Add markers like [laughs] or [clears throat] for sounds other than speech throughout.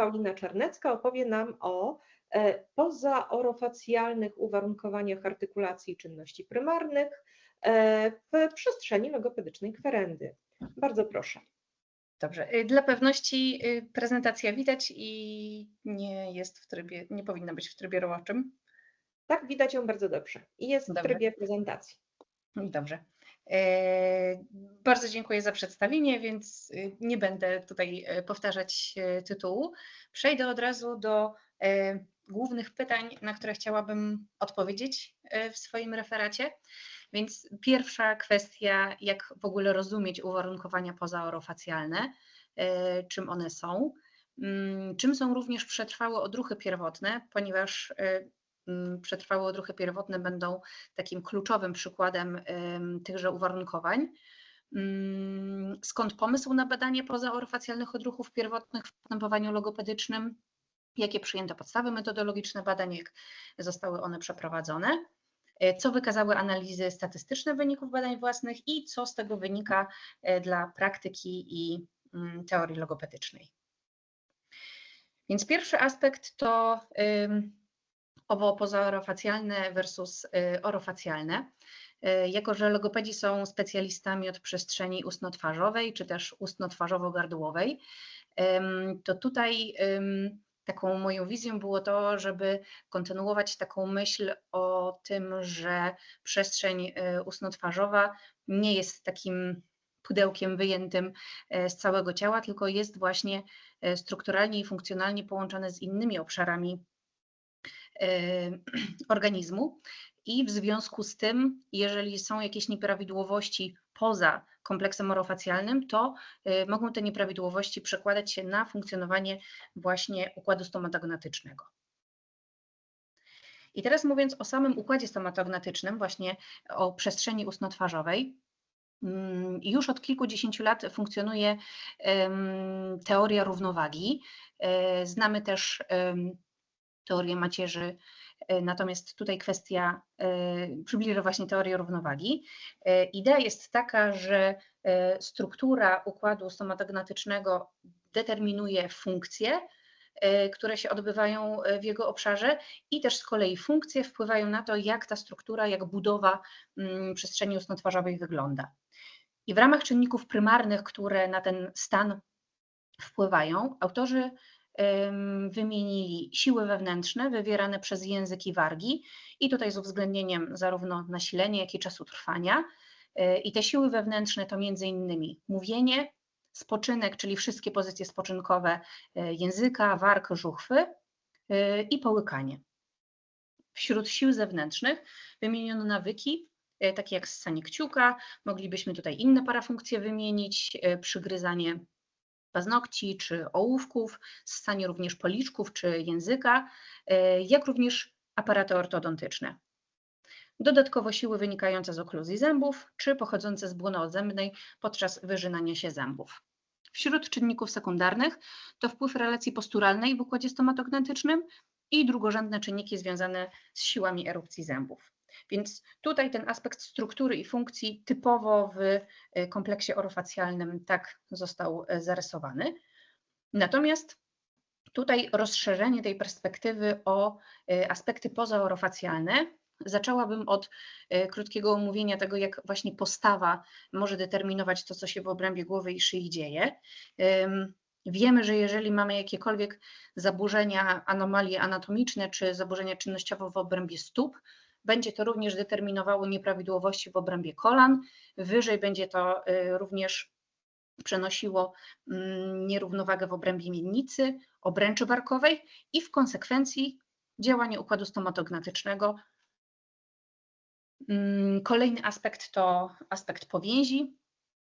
Paulina Czarnecka opowie nam o e, pozaorofacjalnych uwarunkowaniach artykulacji czynności prymarnych e, w przestrzeni logopedycznej kwerendy. Bardzo proszę. Dobrze. Y, Dla pewności y, prezentacja widać i nie jest w trybie, nie powinna być w trybie roboczym. Tak, widać ją bardzo dobrze i jest w Dobrze. trybie prezentacji. Dobrze. E, Bardzo dziękuję za przedstawienie, więc y, nie będę tutaj e, powtarzać e, tytułu. Przejdę od razu do głównych pytań, na które chciałabym odpowiedzieć w swoim referacie. Więc pierwsza kwestia, jak w ogóle rozumieć uwarunkowania pozaorofacjalne, czym one są, Mm, czym są również przetrwałe odruchy pierwotne, ponieważ przetrwałe odruchy pierwotne będą takim kluczowym przykładem em, tychże uwarunkowań. Mm, Skąd pomysł na badanie pozaorofacjalnych odruchów pierwotnych w postępowaniu logopedycznym? Jakie przyjęto podstawy metodologiczne badań, jak zostały one przeprowadzone? E, Co wykazały analizy statystyczne wyników badań własnych i co z tego wynika e, dla praktyki i mm, teorii logopedycznej? Więc pierwszy aspekt to owo pozaorofacjalne versus y, orofacjalne. Y, Jako, że logopedzi są specjalistami od przestrzeni ustno-twarzowej czy też ustno-twarzowo-gardłowej, to tutaj taką moją wizją było to, żeby kontynuować taką myśl o tym, że przestrzeń y, ustno-twarzowa nie jest takim pudełkiem wyjętym z całego ciała, tylko jest właśnie strukturalnie i funkcjonalnie połączone z innymi obszarami [clears throat] organizmu. I w związku z tym, jeżeli są jakieś nieprawidłowości poza kompleksem orofacjalnym, to e, mogą te nieprawidłowości przekładać się na funkcjonowanie właśnie układu stomatognatycznego. I teraz mówiąc o samym układzie stomatognatycznym, właśnie o przestrzeni ustno-twarzowej, Mm, Już od kilkudziesięciu lat funkcjonuje teoria równowagi. E, Znamy też teorię macierzy, e, natomiast tutaj kwestia, e, przybliżę właśnie teorię równowagi. E, Idea jest taka, że struktura układu stomatognatycznego determinuje funkcje, które się odbywają w jego obszarze i też z kolei funkcje wpływają na to, jak ta struktura, jak budowa mm, przestrzeni ustno-twarzowej wygląda. I w ramach czynników prymarnych, które na ten stan wpływają, autorzy wymienili siły wewnętrzne wywierane przez język i wargi, i tutaj z uwzględnieniem zarówno nasilenia, jak i czasu trwania. Y, I te siły wewnętrzne to między innymi mówienie, spoczynek, czyli wszystkie pozycje spoczynkowe y, języka, warg, żuchwy y, i połykanie. Wśród sił zewnętrznych wymieniono nawyki, e, takie jak ssanie kciuka, moglibyśmy tutaj inne parafunkcje wymienić, e, przygryzanie paznokci czy ołówków, ssanie również policzków czy języka, e, jak również aparaty ortodontyczne. Dodatkowo siły wynikające z okluzji zębów czy pochodzące z błony odzębnej podczas wyrzynania się zębów. Wśród czynników sekundarnych to wpływ relacji posturalnej w układzie stomatognatycznym i drugorzędne czynniki związane z siłami erupcji zębów. Więc tutaj ten aspekt struktury i funkcji typowo w y, kompleksie orofacjalnym tak został y, zarysowany. Natomiast tutaj rozszerzenie tej perspektywy o y, aspekty pozaorofacjalne zaczęłabym od krótkiego omówienia tego, jak właśnie postawa może determinować to, co się w obrębie głowy i szyi dzieje. Wiemy, że jeżeli mamy jakiekolwiek zaburzenia, anomalie anatomiczne czy zaburzenia czynnościowe w obrębie stóp, będzie to również determinowało nieprawidłowości w obrębie kolan. Wyżej będzie to y, również przenosiło mm, nierównowagę w obrębie miednicy, obręczy barkowej i w konsekwencji działanie układu stomatognatycznego. Mm, Kolejny aspekt to aspekt powięzi,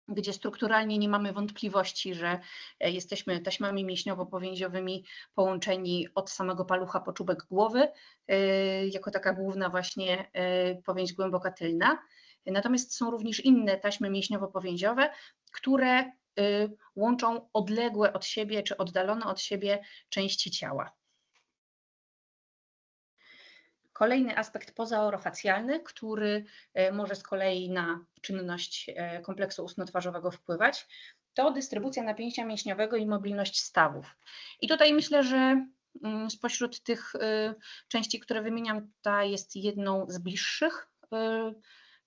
gdzie strukturalnie nie mamy wątpliwości, że e, jesteśmy taśmami mięśniowo-powięziowymi połączeni od samego palucha po czubek głowy, e, jako taka główna właśnie e, powięź głęboka tylna. Natomiast są również inne taśmy mięśniowo-powięziowe, które łączą odległe od siebie czy oddalone od siebie części ciała. Kolejny aspekt pozaorofacjalny, który e, może z kolei na czynność e, kompleksu ustno-twarzowego wpływać, to dystrybucja napięcia mięśniowego i mobilność stawów. I tutaj myślę, że mm, spośród tych e, części, które wymieniam, ta jest jedną z bliższych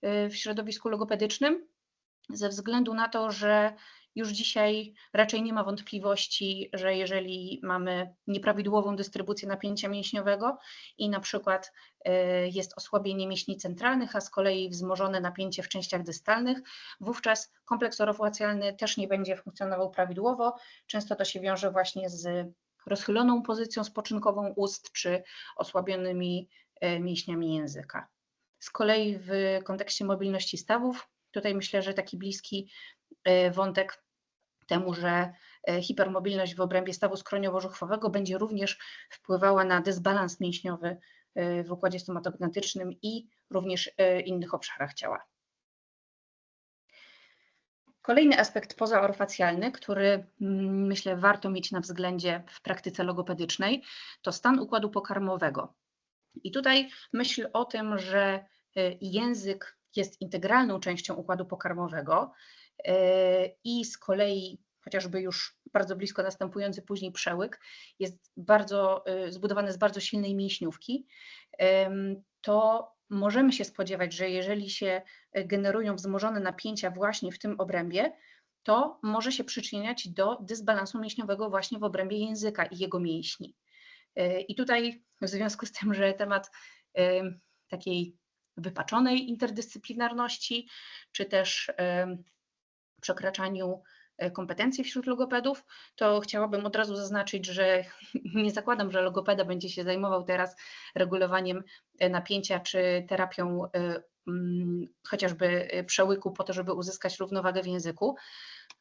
w środowisku logopedycznym, ze względu na to, że już dzisiaj raczej nie ma wątpliwości, że jeżeli mamy nieprawidłową dystrybucję napięcia mięśniowego i na przykład e, jest osłabienie mięśni centralnych, a z kolei wzmożone napięcie w częściach dystalnych, wówczas kompleks orofacjalny też nie będzie funkcjonował prawidłowo. Często to się wiąże właśnie z rozchyloną pozycją spoczynkową ust czy osłabionymi e, mięśniami języka. Z kolei w kontekście mobilności stawów, tutaj myślę, że taki bliski wątek temu, że e, hipermobilność w obrębie stawu skroniowo-żuchwowego będzie również wpływała na dysbalans mięśniowy e, w układzie stomatognatycznym i również innych obszarach ciała. Kolejny aspekt pozaorofacjalny, który mm, myślę warto mieć na względzie w praktyce logopedycznej, to stan układu pokarmowego. I tutaj myśl o tym, że język jest integralną częścią układu pokarmowego, i z kolei chociażby już bardzo blisko następujący później przełyk jest bardzo e, zbudowany z bardzo silnej mięśniówki, to możemy się spodziewać, że jeżeli się generują wzmożone napięcia właśnie w tym obrębie, to może się przyczyniać do dysbalansu mięśniowego właśnie w obrębie języka i jego mięśni. E, I tutaj w związku z tym, że temat takiej wypaczonej interdyscyplinarności, czy też przekraczaniu e, kompetencji wśród logopedów, to chciałabym od razu zaznaczyć, że [laughs] nie zakładam, że logopeda będzie się zajmował teraz regulowaniem e, napięcia czy terapią e, mm, chociażby przełyku po to, żeby uzyskać równowagę w języku,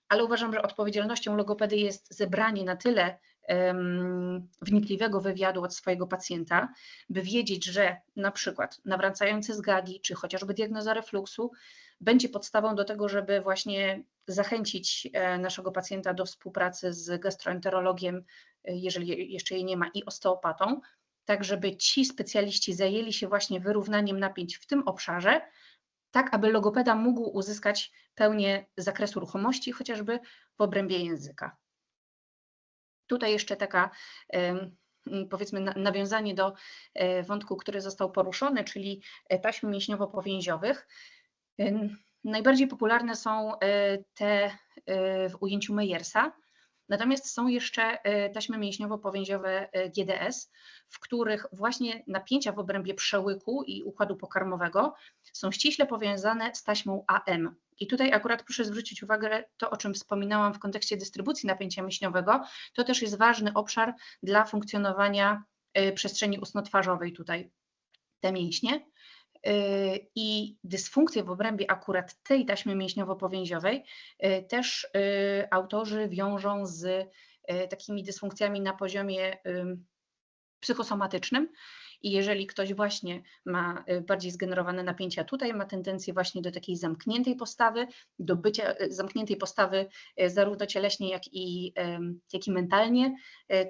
ale uważam, że odpowiedzialnością logopedy jest zebranie na tyle wnikliwego wywiadu od swojego pacjenta, by wiedzieć, że na przykład nawracający z gagi, czy chociażby diagnoza refluksu będzie podstawą do tego, żeby właśnie zachęcić e, naszego pacjenta do współpracy z gastroenterologiem, e, jeżeli jeszcze jej nie ma, i osteopatą, tak żeby ci specjaliści zajęli się właśnie wyrównaniem napięć w tym obszarze, tak aby logopeda mógł uzyskać pełnię zakresu ruchomości, chociażby w obrębie języka. Tutaj jeszcze taka powiedzmy nawiązanie do e, wątku, który został poruszony, czyli taśm mięśniowo-powięziowych. Najbardziej popularne są e, te e, w ujęciu Meyersa, natomiast są jeszcze e, taśmy mięśniowo-powięziowe GDS, w których właśnie napięcia w obrębie przełyku i układu pokarmowego są ściśle powiązane z taśmą AM. I tutaj akurat proszę zwrócić uwagę, to o czym wspominałam w kontekście dystrybucji napięcia mięśniowego, to też jest ważny obszar dla funkcjonowania przestrzeni ustno-twarzowej tutaj, te mięśnie. Y, i dysfunkcje w obrębie akurat tej taśmy mięśniowo-powięziowej y, też y, autorzy wiążą z takimi dysfunkcjami na poziomie psychosomatycznym, i jeżeli ktoś właśnie ma y, bardziej zgenerowane napięcia tutaj, ma tendencję właśnie do takiej zamkniętej postawy, do bycia y, zamkniętej postawy y, zarówno cieleśnie, jak i, jak i mentalnie,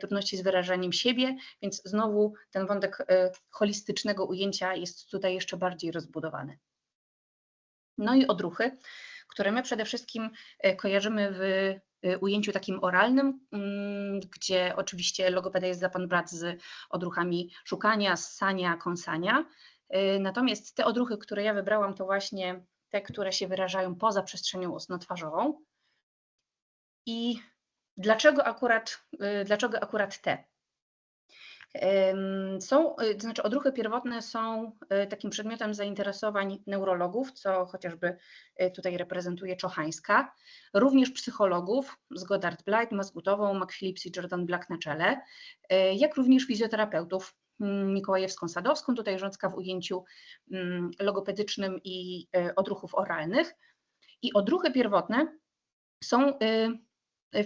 trudności z wyrażaniem siebie, więc znowu ten wątek holistycznego ujęcia jest tutaj jeszcze bardziej rozbudowany. No i odruchy, które my przede wszystkim kojarzymy w Y, ujęciu takim oralnym, mm, gdzie oczywiście logopeda jest za pan brat z odruchami szukania, ssania, kąsania. Y, natomiast te odruchy, które ja wybrałam, to właśnie te, które się wyrażają poza przestrzenią ustno-twarzową. I dlaczego akurat, dlaczego akurat te? Są, y, to znaczy odruchy pierwotne są y, takim przedmiotem zainteresowań neurologów, co chociażby y, tutaj reprezentuje Czochańska, również psychologów z Goddard Blight, Mazgutową, McPhillips i Jordan Black na czele, jak również fizjoterapeutów mm, Mikołajewską Sadowską, tutaj Rządka w ujęciu mm, logopedycznym i odruchów oralnych. I odruchy pierwotne są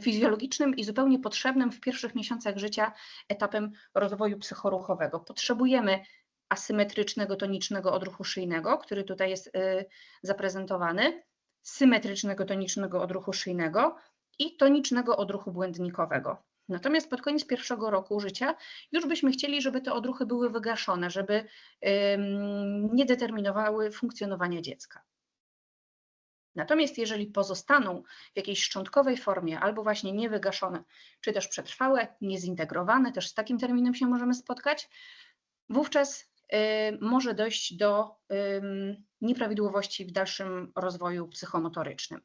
fizjologicznym i zupełnie potrzebnym w pierwszych miesiącach życia etapem rozwoju psychoruchowego. Potrzebujemy asymetrycznego, tonicznego odruchu szyjnego, który tutaj jest y, zaprezentowany, symetrycznego, tonicznego odruchu szyjnego i tonicznego odruchu błędnikowego. Natomiast pod koniec pierwszego roku życia już byśmy chcieli, żeby te odruchy były wygaszone, żeby nie determinowały funkcjonowania dziecka. Natomiast jeżeli pozostaną w jakiejś szczątkowej formie albo właśnie niewygaszone, czy też przetrwałe, niezintegrowane, też z takim terminem się możemy spotkać, wówczas y, może dojść do y, nieprawidłowości w dalszym rozwoju psychomotorycznym.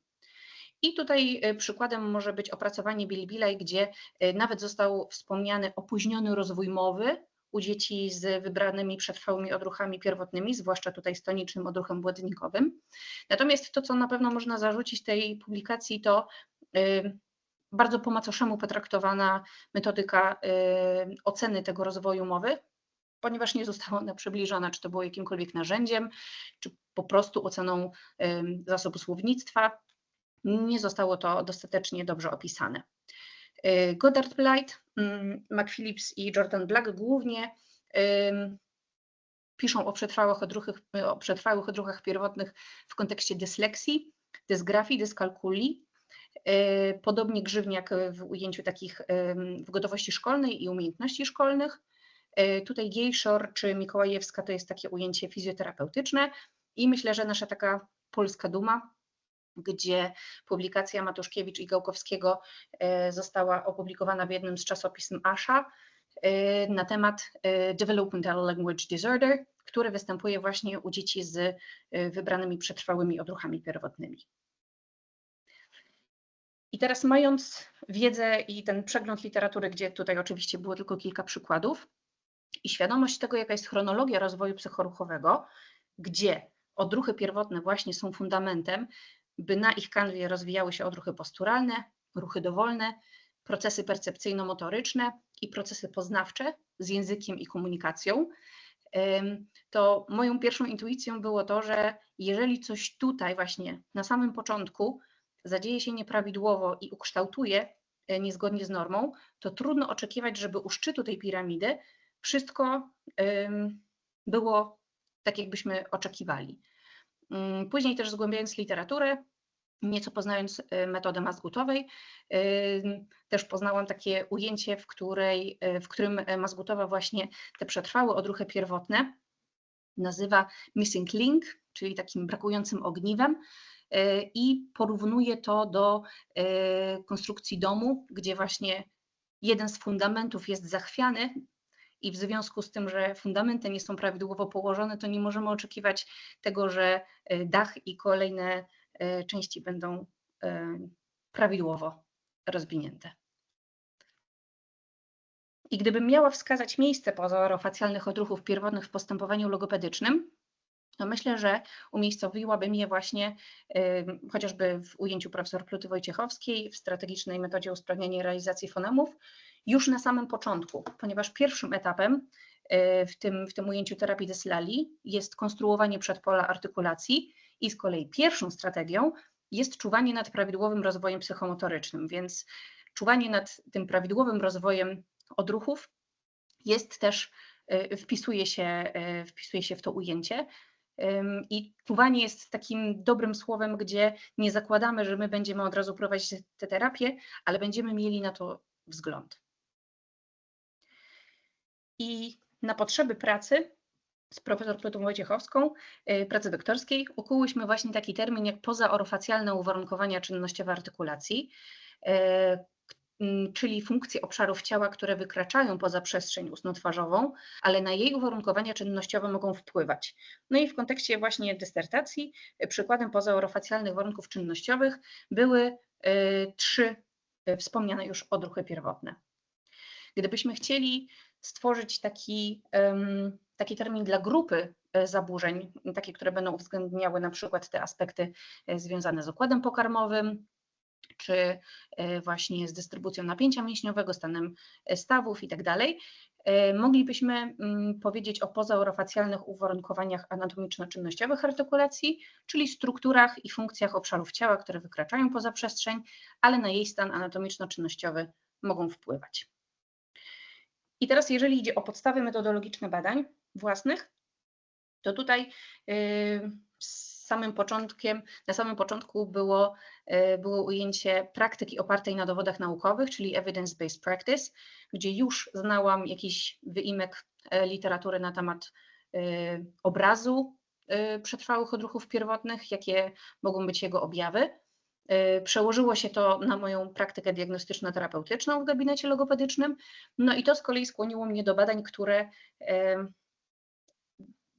I tutaj y, przykładem może być opracowanie Bilbilaj, gdzie y, nawet został wspomniany opóźniony rozwój mowy u dzieci z wybranymi przetrwałymi odruchami pierwotnymi, zwłaszcza tutaj z tonicznym odruchem błędnikowym. Natomiast to, co na pewno można zarzucić tej publikacji, to y, bardzo po macoszemu potraktowana metodyka oceny tego rozwoju mowy, ponieważ nie została ona przybliżona, czy to było jakimkolwiek narzędziem, czy po prostu oceną zasobu słownictwa. Nie zostało to dostatecznie dobrze opisane. Y, Goddard Blight, mm, McPhillips i Jordan Black głównie piszą o przetrwałych odruchach, o przetrwałych odruchach pierwotnych w kontekście dysleksji, dysgrafii, dyskalkuli. Y, podobnie Grzywniak w ujęciu takich w gotowości szkolnej i umiejętności szkolnych. Y, tutaj Giejszor czy Mikołajewska to jest takie ujęcie fizjoterapeutyczne i myślę, że nasza taka polska duma gdzie publikacja Matuszkiewicz i Gałkowskiego e, została opublikowana w jednym z czasopism ASHA e, na temat e, Developmental Language Disorder, który występuje właśnie u dzieci z wybranymi przetrwałymi odruchami pierwotnymi. I teraz mając wiedzę i ten przegląd literatury, gdzie tutaj oczywiście było tylko kilka przykładów i świadomość tego, jaka jest chronologia rozwoju psychoruchowego, gdzie odruchy pierwotne właśnie są fundamentem, by na ich kanwie rozwijały się odruchy posturalne, ruchy dowolne, procesy percepcyjno-motoryczne i procesy poznawcze z językiem i komunikacją, to moją pierwszą intuicją było to, że jeżeli coś tutaj właśnie na samym początku zadzieje się nieprawidłowo i ukształtuje e, niezgodnie z normą, to trudno oczekiwać, żeby u szczytu tej piramidy wszystko było tak, jakbyśmy oczekiwali. Mm, później też zgłębiając literaturę, nieco poznając y, metodę mazgutowej, y, też poznałam takie ujęcie, w, której, y, w którym mazgutowa właśnie te przetrwałe odruchy pierwotne nazywa missing link, czyli takim brakującym ogniwem i porównuje to do konstrukcji domu, gdzie właśnie jeden z fundamentów jest zachwiany i w związku z tym, że fundamenty nie są prawidłowo położone, to nie możemy oczekiwać tego, że dach i kolejne E, części będą e, prawidłowo rozwinięte. I gdybym miała wskazać miejsce pozaorofacjalnych odruchów pierwotnych w postępowaniu logopedycznym, to myślę, że umiejscowiłabym je właśnie y, chociażby w ujęciu profesor Pluty Wojciechowskiej w strategicznej metodzie usprawniania realizacji fonemów już na samym początku, ponieważ pierwszym etapem y, w tym, w tym ujęciu terapii Deslali jest konstruowanie przedpola artykulacji i z kolei pierwszą strategią jest czuwanie nad prawidłowym rozwojem psychomotorycznym, więc czuwanie nad tym prawidłowym rozwojem odruchów jest też, y, wpisuje się, y, wpisuje się w to ujęcie. I czuwanie jest takim dobrym słowem, gdzie nie zakładamy, że my będziemy od razu prowadzić tę terapię, ale będziemy mieli na to wzgląd. I na potrzeby pracy z profesor Plutą Wojciechowską, y, pracy doktorskiej, ukułyśmy właśnie taki termin jak pozaorofacjalne uwarunkowania czynnościowe artykulacji, y, czyli funkcje obszarów ciała, które wykraczają poza przestrzeń ustno-twarzową, ale na jej uwarunkowania czynnościowe mogą wpływać. No i w kontekście właśnie dysertacji y, przykładem pozaorofacjalnych warunków czynnościowych były trzy wspomniane już odruchy pierwotne. Gdybyśmy chcieli stworzyć taki taki termin dla grupy e, zaburzeń, takie, które będą uwzględniały na przykład te aspekty e, związane z układem pokarmowym, czy e, właśnie z dystrybucją napięcia mięśniowego, stanem stawów itd. Tak moglibyśmy mm, powiedzieć o pozaorofacjalnych uwarunkowaniach anatomiczno-czynnościowych artykulacji, czyli strukturach i funkcjach obszarów ciała, które wykraczają poza przestrzeń, ale na jej stan anatomiczno-czynnościowy mogą wpływać. I teraz, jeżeli idzie o podstawy metodologiczne badań, własnych, to tutaj y, samym początkiem, na samym początku było, e, było ujęcie praktyki opartej na dowodach naukowych, czyli evidence-based practice, gdzie już znałam jakiś wyimek e, literatury na temat e, obrazu przetrwałych odruchów pierwotnych, jakie mogą być jego objawy. Przełożyło się to na moją praktykę diagnostyczno-terapeutyczną w gabinecie logopedycznym, no i to z kolei skłoniło mnie do badań, które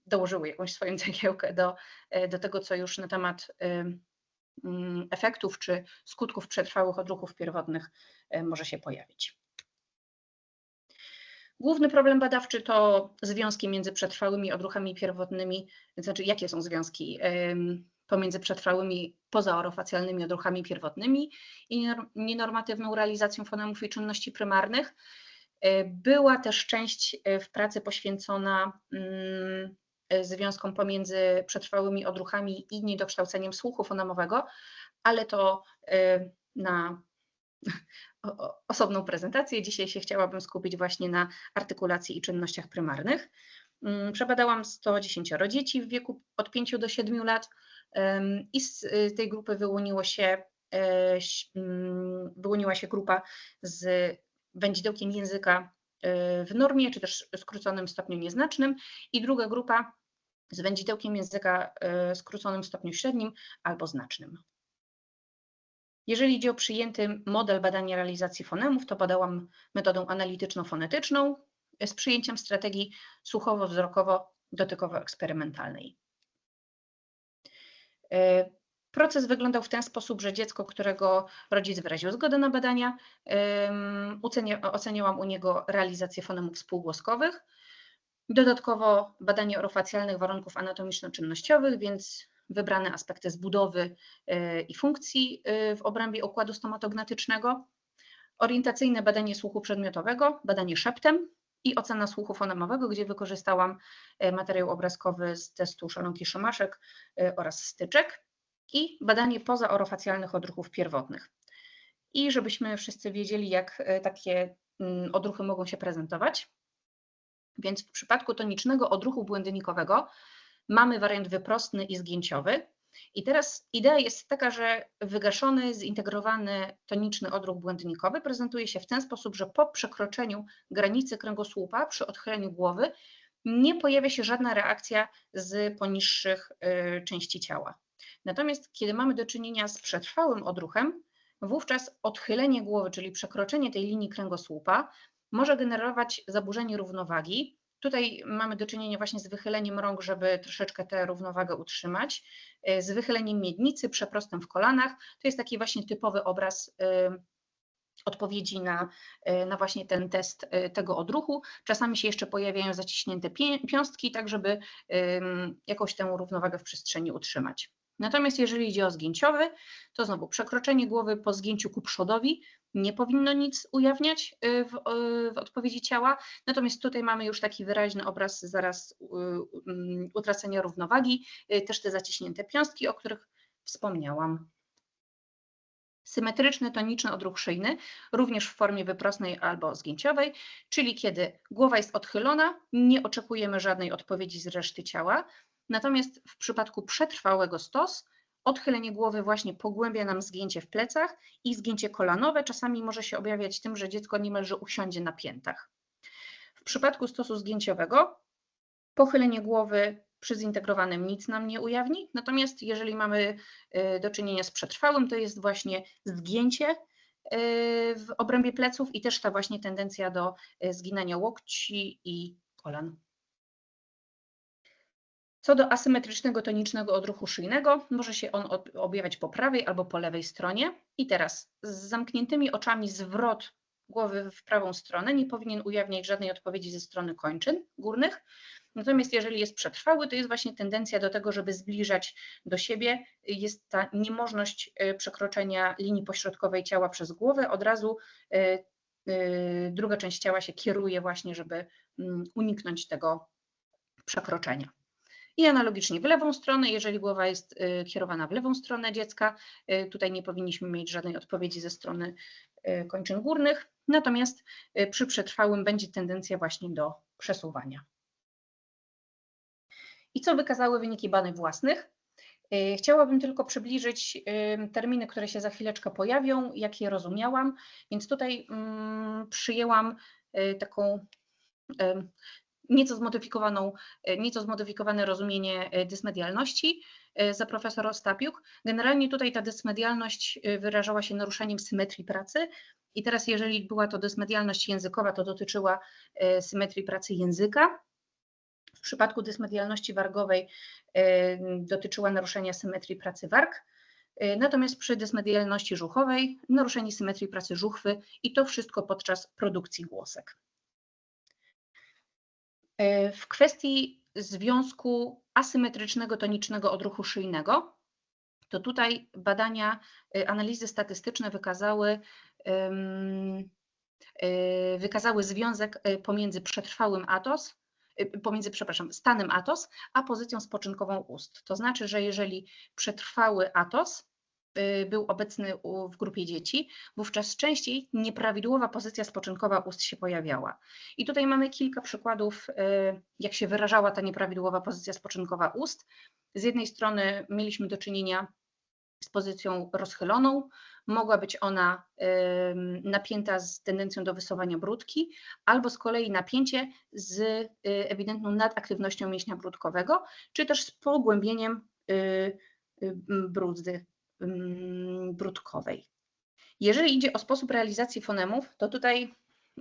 dołożyły jakąś swoją cegiełkę do, e, do tego, co już na temat mm, efektów czy skutków przetrwałych odruchów pierwotnych może się pojawić. Główny problem badawczy to związki między przetrwałymi odruchami pierwotnymi, znaczy jakie są związki pomiędzy przetrwałymi pozaorofacjalnymi odruchami pierwotnymi i nienormatywną realizacją fonemów i czynności prymarnych. E, była też część w pracy poświęcona mm, E, związkom pomiędzy przetrwałymi odruchami i niedokształceniem słuchu fonemowego, ale to e, na osobną prezentację. Dzisiaj się chciałabym skupić właśnie na artykulacji i czynnościach prymarnych. Mm, przebadałam 110 dzieci w wieku od 5 do 7 lat i z y, tej grupy wyłoniło się, e, mm, wyłoniła się grupa z wędzidełkiem języka w normie, czy też skróconym stopniu nieznacznym i druga grupa z wędzidełkiem języka e, skróconym stopniu średnim albo znacznym. Jeżeli idzie o przyjęty model badania realizacji fonemów, to badałam metodą analityczno-fonetyczną z przyjęciem strategii słuchowo-wzrokowo-dotykowo-eksperymentalnej. E, proces wyglądał w ten sposób, że dziecko, którego rodzic wyraził zgodę na badania, oceniałam u niego realizację fonemów spółgłoskowych, Dodatkowo badanie orofacjalnych warunków anatomiczno-czynnościowych, więc wybrane aspekty zbudowy y, i funkcji y, w obrębie układu stomatognatycznego, orientacyjne badanie słuchu przedmiotowego, badanie szeptem i ocena słuchu fonemowego, gdzie wykorzystałam y, materiał obrazkowy z testu szalonki-szymaszek oraz styczek i badanie pozaorofacjalnych odruchów pierwotnych. I żebyśmy wszyscy wiedzieli, jak takie mm, odruchy mogą się prezentować, więc w przypadku tonicznego odruchu błędnikowego mamy wariant wyprostny i zgięciowy. I teraz idea jest taka, że wygaszony, zintegrowany toniczny odruch błędnikowy prezentuje się w ten sposób, że po przekroczeniu granicy kręgosłupa przy odchyleniu głowy nie pojawia się żadna reakcja z poniższych y, części ciała. Natomiast kiedy mamy do czynienia z przetrwałym odruchem, wówczas odchylenie głowy, czyli przekroczenie tej linii kręgosłupa, może generować zaburzenie równowagi. Tutaj mamy do czynienia właśnie z wychyleniem rąk, żeby troszeczkę tę równowagę utrzymać, y, z wychyleniem miednicy, przeprostem w kolanach. To jest taki właśnie typowy obraz y, odpowiedzi na, y, na właśnie ten test tego odruchu. Czasami się jeszcze pojawiają zaciśnięte piąstki, tak żeby jakąś tę równowagę w przestrzeni utrzymać. Natomiast jeżeli idzie o zgięciowy, to znowu przekroczenie głowy po zgięciu ku przodowi nie powinno nic ujawniać y, w, y, w, odpowiedzi ciała. Natomiast tutaj mamy już taki wyraźny obraz zaraz y, mm, utracenia równowagi, też te zaciśnięte piąstki, o których wspomniałam. Symetryczny toniczny odruch szyjny, również w formie wyprostnej albo zgięciowej, czyli kiedy głowa jest odchylona, nie oczekujemy żadnej odpowiedzi z reszty ciała, Natomiast w przypadku przetrwałego stos, odchylenie głowy właśnie pogłębia nam zgięcie w plecach i zgięcie kolanowe czasami może się objawiać tym, że dziecko niemalże usiądzie na piętach. W przypadku stosu zgięciowego pochylenie głowy przy zintegrowanym nic nam nie ujawni, natomiast jeżeli mamy y, do czynienia z przetrwałym, to jest właśnie zgięcie y, w obrębie pleców i też ta właśnie tendencja do y, zginania łokci i kolan. Co do asymetrycznego tonicznego odruchu szyjnego, może się on objawiać po prawej albo po lewej stronie. I teraz z zamkniętymi oczami zwrot głowy w prawą stronę nie powinien ujawniać żadnej odpowiedzi ze strony kończyn górnych. Natomiast jeżeli jest przetrwały, to jest właśnie tendencja do tego, żeby zbliżać do siebie. Jest ta niemożność e, przekroczenia linii pośrodkowej ciała przez głowę. Od razu e, e, druga część ciała się kieruje właśnie, żeby mm, uniknąć tego przekroczenia. I analogicznie w lewą stronę, jeżeli głowa jest y, kierowana w lewą stronę dziecka, y, tutaj nie powinniśmy mieć żadnej odpowiedzi ze strony y, kończyn górnych, natomiast przy przetrwałym będzie tendencja właśnie do przesuwania. I co wykazały wyniki badań własnych? Chciałabym tylko przybliżyć terminy, które się za chwileczkę pojawią, jak je rozumiałam, więc tutaj mm, przyjęłam taką nieco zmodyfikowaną, y, nieco zmodyfikowane rozumienie y, dysmedialności y, za profesor Ostapiuk. Generalnie tutaj ta dysmedialność wyrażała się naruszeniem symetrii pracy i teraz jeżeli była to dysmedialność językowa, to dotyczyła symetrii pracy języka. W przypadku dysmedialności wargowej dotyczyła naruszenia symetrii pracy warg, natomiast przy dysmedialności żuchowej naruszenie symetrii pracy żuchwy i to wszystko podczas produkcji głosek. Y, W kwestii związku asymetrycznego tonicznego odruchu szyjnego, to tutaj badania, y, analizy statystyczne wykazały, y, wykazały związek pomiędzy przetrwałym atos, pomiędzy, przepraszam, stanem atos, a pozycją spoczynkową ust. To znaczy, że jeżeli przetrwały atos był obecny w grupie dzieci, wówczas częściej nieprawidłowa pozycja spoczynkowa ust się pojawiała. I tutaj mamy kilka przykładów, y, jak się wyrażała ta nieprawidłowa pozycja spoczynkowa ust. Z jednej strony mieliśmy do czynienia z pozycją rozchyloną, mogła być ona napięta z tendencją do wysuwania brudki, albo z kolei napięcie z y, ewidentną nadaktywnością mięśnia brudkowego, czy też z pogłębieniem y, y, brudzy brudkowej. Jeżeli idzie o sposób realizacji fonemów, to tutaj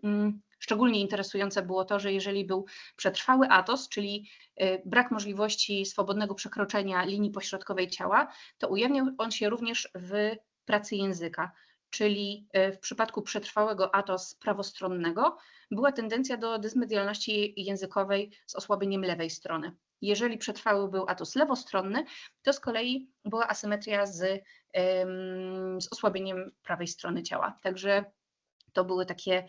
mm, szczególnie interesujące było to, że jeżeli był przetrwały atos, czyli y, brak możliwości swobodnego przekroczenia linii pośrodkowej ciała, to ujawniał on się również w pracy języka, czyli y, w przypadku przetrwałego atos prawostronnego była tendencja do dysmedialności językowej z osłabieniem lewej strony. Jeżeli przetrwały był atos lewostronny, to z kolei była asymetria z, z osłabieniem prawej strony ciała. Także to były takie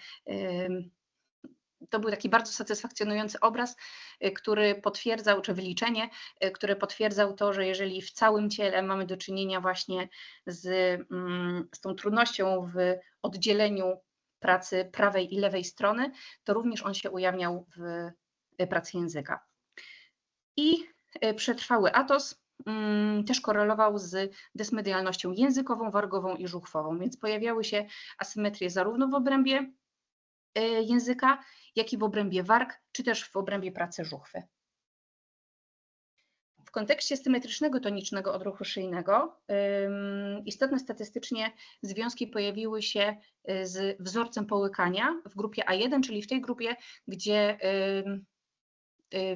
to był taki bardzo satysfakcjonujący obraz, y, który potwierdzał, czy wyliczenie, y, które potwierdzał to, że jeżeli w całym ciele mamy do czynienia właśnie z, mm, z tą trudnością w oddzieleniu pracy prawej i lewej strony, to również on się ujawniał w y, pracy języka. I y, przetrwały atos mm, też korelował z dysmedialnością językową, wargową i żuchwową, więc pojawiały się asymetrie zarówno w obrębie y, języka, jak i w obrębie warg, czy też w obrębie pracy żuchwy. W kontekście symetrycznego tonicznego odruchu szyjnego istotne statystycznie związki pojawiły się y, z wzorcem połykania w grupie A1, czyli w tej grupie, gdzie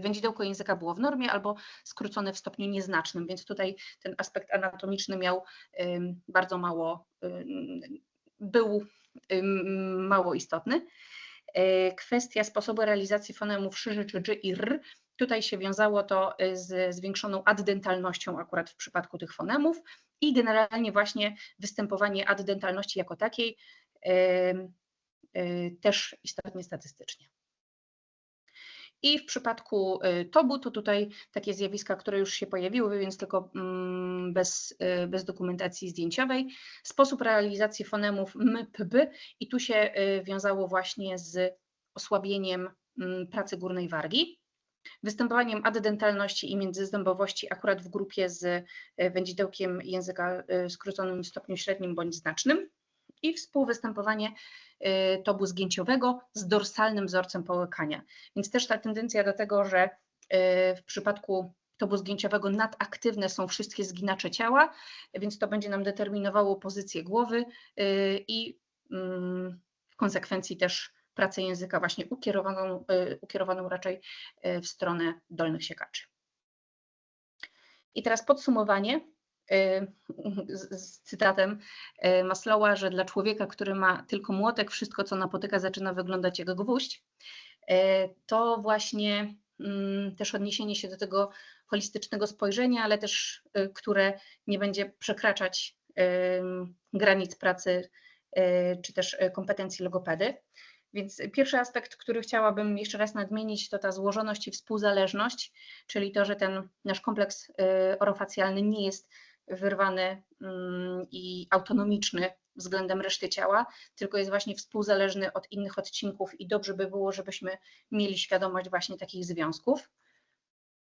wędzidełko języka było w normie albo skrócone w stopniu nieznacznym, więc tutaj ten aspekt anatomiczny miał bardzo mało, był mało istotny. E, Kwestia sposobu realizacji fonemów szyży czy dży i r. Tutaj się wiązało to e, z zwiększoną addentalnością akurat w przypadku tych fonemów i generalnie właśnie występowanie addentalności jako takiej też istotnie statystycznie. I w przypadku e, TOBU to tutaj takie zjawiska, które już się pojawiły, więc tylko mm, bez, e, bez dokumentacji zdjęciowej. Sposób realizacji fonemów m, p, b i tu się e, wiązało właśnie z osłabieniem mm, pracy górnej wargi, występowaniem addentalności i międzyzębowości akurat w grupie z wędzidełkiem języka skróconym stopniu średnim bądź znacznym i współwystępowanie e, tobu zgięciowego z dorsalnym wzorcem połykania. Więc też ta tendencja do tego, że e, w przypadku tobu zgięciowego nadaktywne są wszystkie zginacze ciała, więc to będzie nam determinowało pozycję głowy e, i mm, w konsekwencji też pracę języka właśnie ukierowaną, ukierowaną raczej w stronę dolnych siekaczy. I teraz podsumowanie z, z cytatem e, Maslowa, że dla człowieka, który ma tylko młotek, wszystko co napotyka zaczyna wyglądać jak gwóźdź. E, To właśnie mm, też odniesienie się do tego holistycznego spojrzenia, ale też które nie będzie przekraczać granic pracy czy też kompetencji logopedy. Więc pierwszy aspekt, który chciałabym jeszcze raz nadmienić, to ta złożoność i współzależność, czyli to, że ten nasz kompleks y, orofacjalny nie jest wyrwany mm, i autonomiczny względem reszty ciała, tylko jest właśnie współzależny od innych odcinków i dobrze by było, żebyśmy mieli świadomość właśnie takich związków.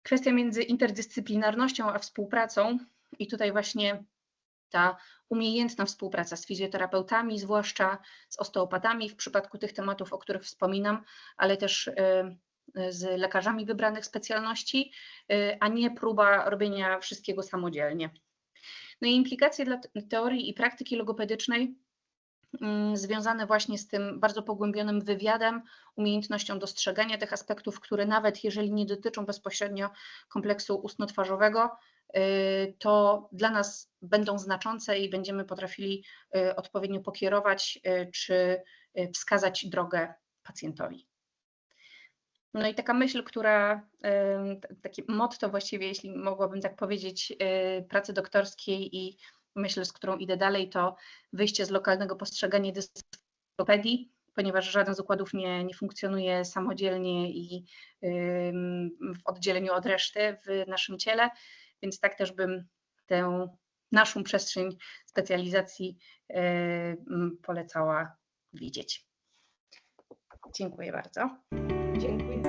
Kwestia między interdyscyplinarnością a współpracą I tutaj właśnie ta umiejętna współpraca z fizjoterapeutami, zwłaszcza z osteopatami w przypadku tych tematów, o których wspominam, ale też y, z lekarzami wybranych specjalności, y, a nie próba robienia wszystkiego samodzielnie. No i implikacje dla te- teorii i praktyki logopedycznej mm, związane właśnie z tym bardzo pogłębionym wywiadem, umiejętnością dostrzegania tych aspektów, które nawet jeżeli nie dotyczą bezpośrednio kompleksu ustno-twarzowego, y, to dla nas będą znaczące i będziemy potrafili y, odpowiednio pokierować y, czy wskazać drogę pacjentowi. No i taka myśl, która, ym, t- takie motto właściwie, jeśli mogłabym tak powiedzieć, y, pracy doktorskiej i myśl, z którą idę dalej, to wyjście z lokalnego postrzegania dysfopedii, ponieważ żaden z układów nie, nie funkcjonuje samodzielnie i w oddzieleniu od reszty w naszym ciele, więc tak też bym tę naszą przestrzeń specjalizacji ym, polecała widzieć. Dziękuję bardzo. Dziękuję.